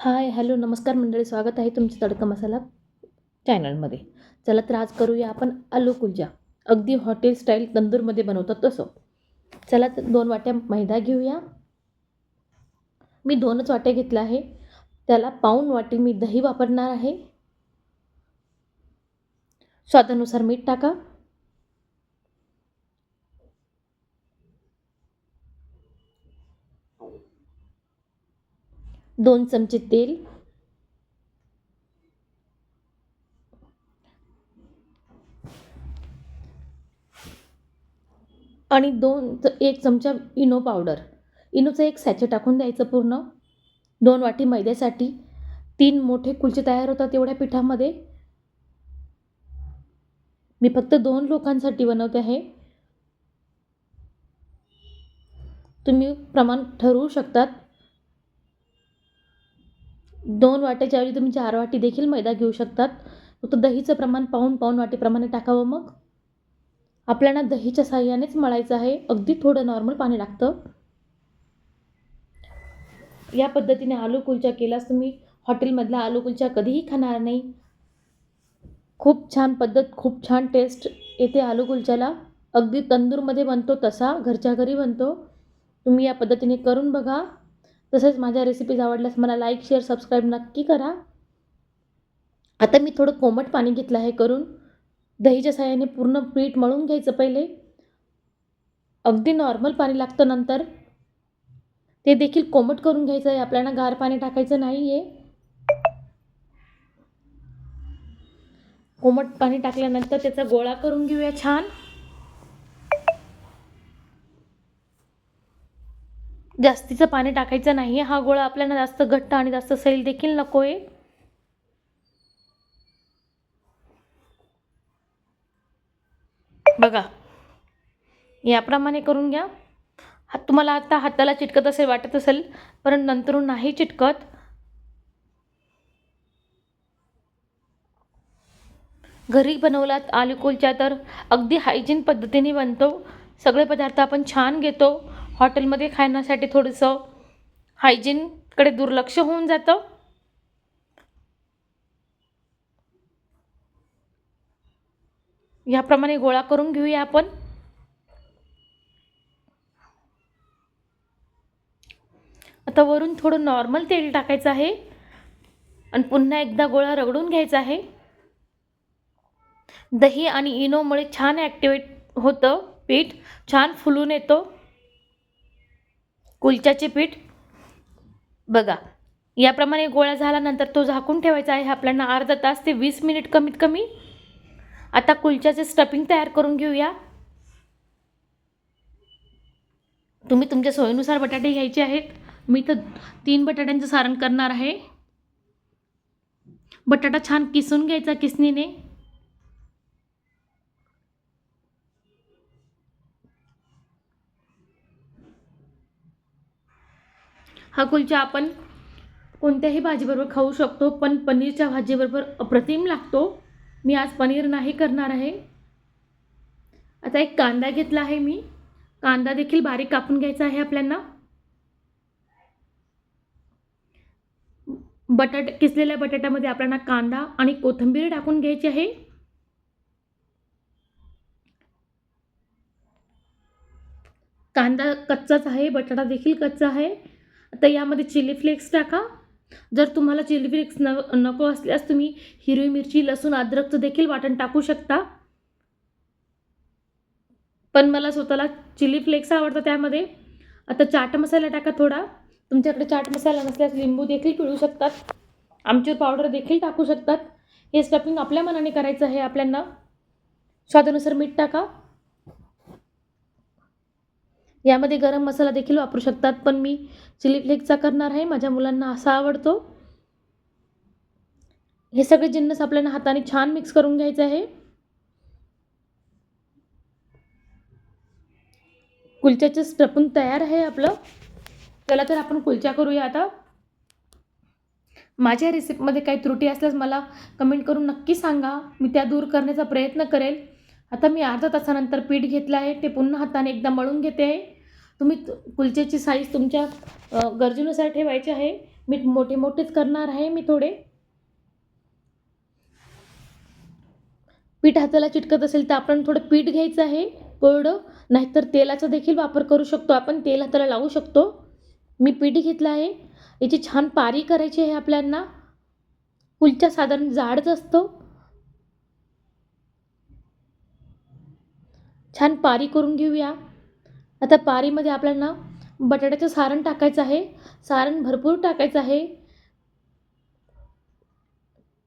Hi hello नमस्कार मंडळी स्वागत आहे तुमचं तडका मसाला चॅनलमध्ये. चला तर आज करूया आपण आलू कुलजा. अगदी हॉटेल स्टाईल तंदूरमध्ये बनवतात तसं. चला तर दोन वाट्या मैदा घेऊया. मी दोनच वाट्या घेतल्या आहे. त्याला पाऊन वाटी मी दही वापरणार आहे. स्वादानुसार मीठ टाका. दोन चमचे तेल. आणि दोन च- एक चमचा इनो पावडर. इनोचं एक सॅचे टाकून द्यायचं पूर्ण. दोन वाटी मैद्यासाठी. तीन मोठे कुलचे तयार होतात एवढ्या पिठामध्ये. मी फक्त दोन लोकांसाठी बनवते आहे. तुम्ही प्रमाण ठरवू शकतात. दोन वाट्याच्या ऐवजी तुम्ही चार वाटी देखील मैदा घेऊ शकतात फक्त दहीचं प्रमाण पाऊन पाऊन वाटीप्रमाणे टाकावं मग. आपल्याला दहीच्या साह्यानेच मळायचं आहे अगदी थोडं नॉर्मल पाणी लागतं. या पद्धतीने आलू कुलचा केलास तुम्ही हॉटेलमधला आलू कुलचा कधीही खाणार नाही. खूप छान पद्धत खूप छान टेस्ट येते आलू कुलच्याला. अगदी तंदूरमध्ये बनतो तसा घरच्या घरी बनतो. तुम्ही या पद्धतीने करून बघा. तसेच माझ्या रेसिपीज आवडल्यास मला लाईक शेअर सबस्क्राईब नक्की करा. आता मी थोडं कोमट पाणी घेतलं आहे करून. दहीच्या साह्याने पूर्ण पीठ मळून घ्यायचं पहिले. अगदी नॉर्मल पाणी लागतं नंतर. ते देखील कोमट करून घ्यायचं आहे. आपल्याला गार पाणी टाकायचं नाही आहे कोमट पाणी टाकल्यानंतर त्याचा गोळा करून घेऊया छान. जास्तीचं पाणी टाकायचं नाही आहे हा गोळा आपल्याला जास्त घट्ट आणि जास्त सैल देखील नको आहे बघा. याप्रमाणे करून घ्या. हात तुम्हाला आता हाताला चिटकत असेल वाटत असेल पण नंतरून नाही चिटकत. घरी बनवलात आलू कुलचा तर अगदी हायजीन पद्धतीने बनतो. सगळे पदार्थ आपण छान घेतो. हॉटेलमध्ये खाण्यासाठी थोडंसं हायजीनकडे दुर्लक्ष होऊन जातं. याप्रमाणे गोळा करून घेऊया आपण. आता वरून थोडं नॉर्मल तेल टाकायचं आहे. आणि पुन्हा एकदा गोळा रगडून घ्यायचा आहे. दही आणि इनोमुळे छान ॲक्टिवेट होतं पीठ छान फुलून येतो. कुलच्याचे पीठ. बघा याप्रमाणे गोळा झाल्यानंतर तो झाकून ठेवायचा आहे. आपल्याला अर्धा तास ते वीस मिनिट कमीत कमी. आता कुलच्याचे स्टफिंग तयार करून घेऊया. तुम्ही तुमच्या सोयीनुसार बटाटे घ्यायचे आहेत. मी तर तीन बटाट्यांचं सारण करणार आहे. बटाटा छान किसून घ्यायचा किसणीने. हा कुलचा आपण कोणत्याही भाजीबरोबर खाऊ शकतो पण पनीरच्या भाजीबरोबर अप्रतिम लागतो. मी आज पनीर नाही करणार आहे. आता एक कांदा घेतला आहे मी. कांदा देखील बारीक कापून घ्यायचा आहे आपल्याला. बटाट किसलेल्या बटाट्यामध्ये आपल्याला कांदा आणि कोथिंबीर टाकून घ्यायची आहे. कांदा कच्चाच आहे बटाटा देखील कच्चा आहे. आता यामध्ये चिली फ्लेक्स टाका. जर तुम्हाला चिली फ्लेक्स न नको असल्यास तुम्ही हिरवी मिरची लसूण अद्रकचं देखील वाटण टाकू शकता. पण मला स्वतःला चिली फ्लेक्स आवडतं त्यामध्ये. आता चाट मसाला टाका थोडा. तुमच्याकडे चाट मसाला नसल्यास लिंबू देखील पिळू शकतात. आमचूर पावडर देखील टाकू शकतात. हे स्टफिंग आपल्या मनाने करायचं आहे आपल्यांना. स्वादानुसार मीठ टाका. यामध्ये गरम मसाला देखील वापरू शकतात पण मी चिली फ्लेक्सचा करणार आहे. माझ्या मुलांना असा आवडतो. हे सगळे जिन्नस आपल्याला हाताने छान मिक्स करून घ्यायचं आहे. कुलच्याचं स्टफिंग तयार आहे आपलं. चला तर आपण कुलचा करूया आता. माझ्या रेसिपीमध्ये काही त्रुटी असल्यास मला कमेंट करून नक्की सांगा. मी त्या दूर करण्याचा प्रयत्न करेल. आता मी अर्धा तासानंतर पीठ घेतलं आहे. ते पुन्हा हाताने एकदा मळून घेते. आहे तुम्ही कुलच्याची कुलचेची साईज तुमच्या गरजेनुसार ठेवायची आहे. मी मोठे मोठेच करणार आहे मी थोडे. पीठ हाताला चिटकत असेल तर आपण थोडं पीठ घ्यायचं आहे कोरडं. नाहीतर तेलाचा देखील वापर करू शकतो आपण तेल हाताला लावू शकतो. मी पीठ घेतलं आहे. याची छान पारी करायची आहे आपल्यांना. कुलचा साधारण जाडच असतो. छान पारी करून घेऊया. आता पारीमध्ये आपल्याला बटाट्याचं सारण टाकायचं आहे. सारण भरपूर टाकायचं आहे.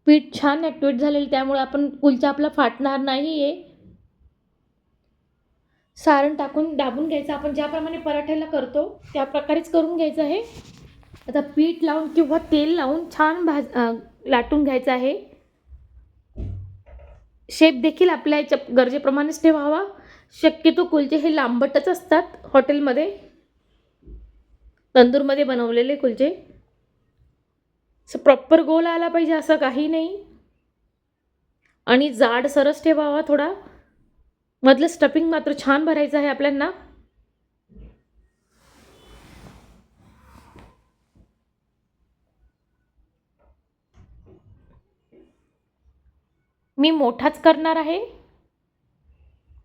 पीठ छान ॲक्टिवेट झालेलं त्यामुळे आपण कुलचा आपला फाटणार नाही आहे सारण टाकून दाबून घ्यायचं. आपण ज्याप्रमाणे पराठ्याला करतो त्या प्रकारेच करून घ्यायचं आहे. आता पीठ लावून किंवा तेल लावून छान भाज लाटून घ्यायचं आहे. शेप देखील आपल्या याच्या गरजेप्रमाणेच ठेवावा. शक्यतो कुलचे हे लांबटच असतात हॉटेलमध्ये. तंदूरमध्ये बनवलेले कुलचे. असं प्रॉपर गोल आला पाहिजे असं काही नाही. आणि जाड सरस ठेवावा थोडा. मधलं स्टफिंग मात्र छान भरायचं आहे आपल्यांना. मी मोठाच करणार आहे.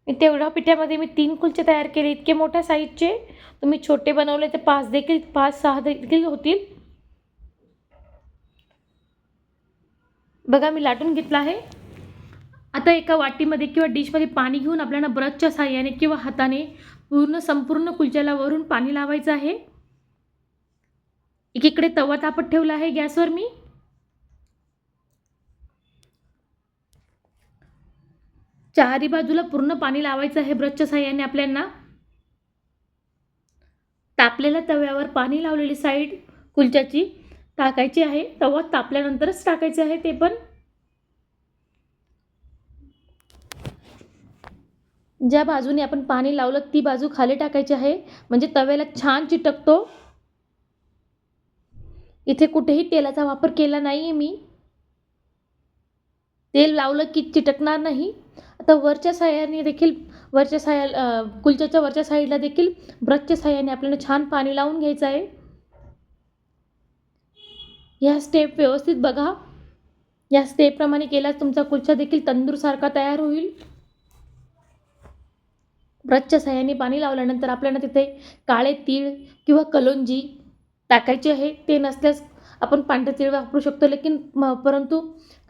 तेवढ्या पिठ्यामध्ये मी तीन कुलचे तयार केले. इतके मोठ्या साईजचे. तुम्ही छोटे बनवले तर पाच देखील पाच सहा देखील होतील. बघा मी लाटून घेतला आहे. आता एका वाटीमध्ये किंवा डिशमध्ये पाणी घेऊन आपल्याला ब्रशच्या साह्याने किंवा हाताने पूर्ण संपूर्ण कुलच्याला वरून पाणी लावायचं आहे. एकीकडे तवा तापत ठेवला आहे गॅसवर मी. चारी बाजूला पूर्ण पाणी लावायचं आहे ब्रशच्या साह्याने आपल्यांना. तापलेल्या तव्यावर पाणी लावलेली साईड कुलच्याची टाकायची आहे. तवा तापल्यानंतरच टाकायचे आहे ते पण. ज्या बाजूने आपण पाणी लावलं ती बाजू खाली टाकायची आहे. म्हणजे तव्याला छान चिटकतो. इथे कुठेही तेलाचा वापर केला नाही आहे मी. तेल लावलं की चिटकणार नाही. आता वरच्या साह्याने देखील वरच्या साह्या कुलच्याच्या वरच्या साईडला देखील ब्रशच्या साह्याने आपल्याला छान पाणी लावून घ्यायचं आहे. ह्या स्टेप व्यवस्थित बघा. या स्टेपप्रमाणे केल्यास तुमचा कुलचा देखील तंदूरसारखा तयार होईल. ब्रशच्या साह्याने पाणी लावल्यानंतर आपल्याला तिथे काळे तीळ किंवा कलोंजी टाकायची आहे. ते नसल्यास आपण पांढरे तीळ वापरू शकतो. लेकिन परंतु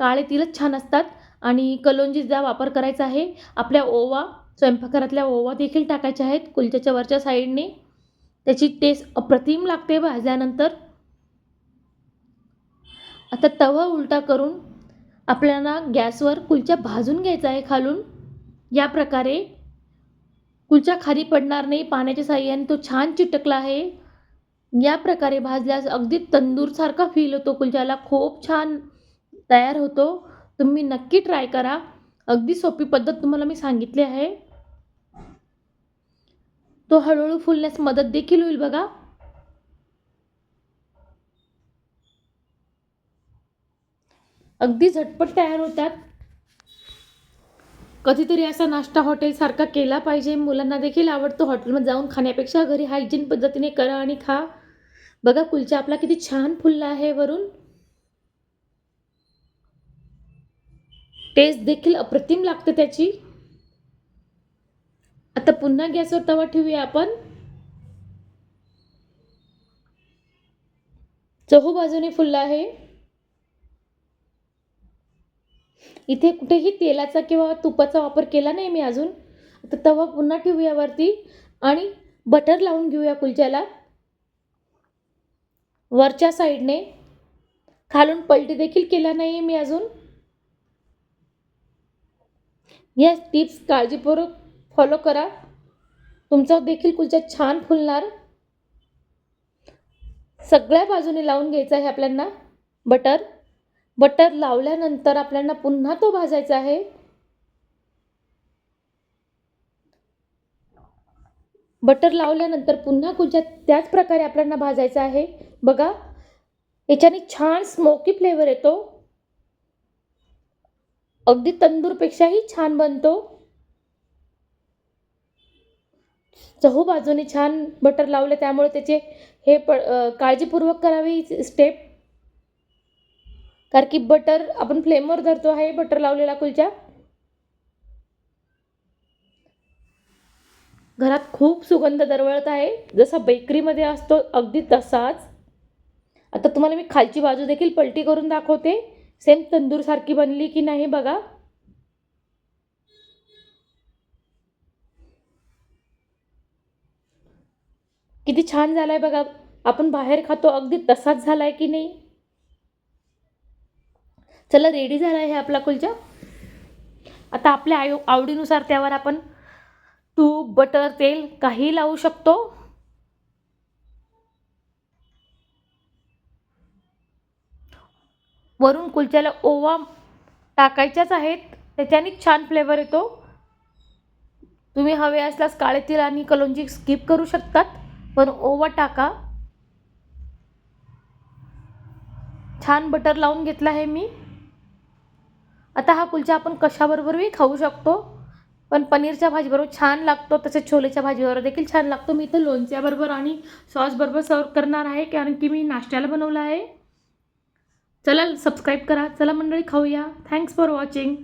काळे तीळच छान असतात. आणि कलोंजीचा वापर करायचा आहे. आपल्या ओवा स्वयंपाकघरातल्या ओवा देखील टाकायच्या आहेत. कुलच्याच्या वरच्या साईडने त्याची टेस्ट अप्रतिम लागते भाजल्यानंतर आता तवा उलटा करून आपल्याला गॅसवर कुलच्या भाजून घ्यायचा आहे खालून. या प्रकारे कुलच्या खाली पडणार नाही पाण्याच्या साह्याने तो छान चिटकला आहे. या प्रकारे भाजल्यास अगदी तंदूरसारखा फील होतो. कुलच्याला खूप छान तयार होतो. तुम्ही नक्की ट्राय करा. अगदी सोपी पद्धत तुम्हाला मी सांगितली आहे. तो हळूहळू फुलण्यास मदत देखील होईल बघा. अगदी झटपट तयार होतात. कधीतरी असा नाश्ता हॉटेलसारखा केला पाहिजे. मुलांना देखील आवडतो हॉटेलमध्ये जाऊन खाण्यापेक्षा घरी हायजीन पद्धतीने करा आणि खा. बघा कुलचा आपला किती छान फुलला आहे वरून. टेस्ट देखील अप्रतिम लागते त्याची. आता पुन्हा गॅसवर तवा ठेवूया आपण. चहू बाजूने फुलला आहे. इथे कुठेही तेलाचा किंवा तुपाचा वापर केला नाही मी अजून. आता तवा पुन्हा ठेवूया वरती आणि बटर लावून घेऊया कुलच्याला. वरच्या साईडने खालून पलटी देखील केला नाही मी अजून. या टिप्स काळजीपूर्वक फॉलो करा. तुमचा देखील कुलचा छान फुलणार. सगळ्या बाजूने लावून घ्यायचं आहे आपल्यांना. बटर बटर लावल्यानंतर आपल्याला पुन्हा तो भाजायचा आहे. बटर लावल्यानंतर पुन्हा कुलच्या त्याच प्रकारे आपल्याला भाजायचा आहे. बघा याच्याने छान स्मोकी फ्लेवर येतो. अगदी तंदूरपेक्षाही छान बनतो. चहूबाजूने छान बटर लावले त्यामुळे त्याचे हे प काळजीपूर्वक करावी ही स्टेप कारण की बटर आपण फ्लेमवर धरतो आहे बटर लावलेला कुलचा. घरात खूप सुगंध दरवळत आहे. जसा बेकरीमध्ये असतो अगदी तसाच. आता तुम्हाला मी खालची बाजू देखील पलटी करून दाखवते. सेम तंदूरसारखी बनली की नाही बघा? किती छान झालाय बघा. आपण बाहेर खातो अगदी तसाच झालाय की नाही? चला रेडी झाला आहे आपला कुलचा? आता आपल्या आयु आवडीनुसार त्यावर आपण तूप बटर तेल काही लावू शकतो. वरून कुलच्याला ओवा टाकायच्याच आहेत. त्याच्याने छान फ्लेवर येतो. तुम्ही हवे असल्यास काळे आणि कलोंजी स्किप करू शकतात. पण ओवा टाका. छान बटर लावून घेतला आहे मी. आता हा कुलचा आपण कशाबरोबरही खाऊ शकतो. पण पनीरच्या भाजीबरोबर छान लागतो. तसेच छोलेच्या भाजीबरोबर देखील छान लागतो. मी इथं लोणच्याबरोबर आणि सॉसबरोबर सर्व करणार आहे. कारण की मी नाश्त्याला बनवलं आहे. चला सबस्क्राईब करा. चला मंडळी खाऊया. Thanks for watching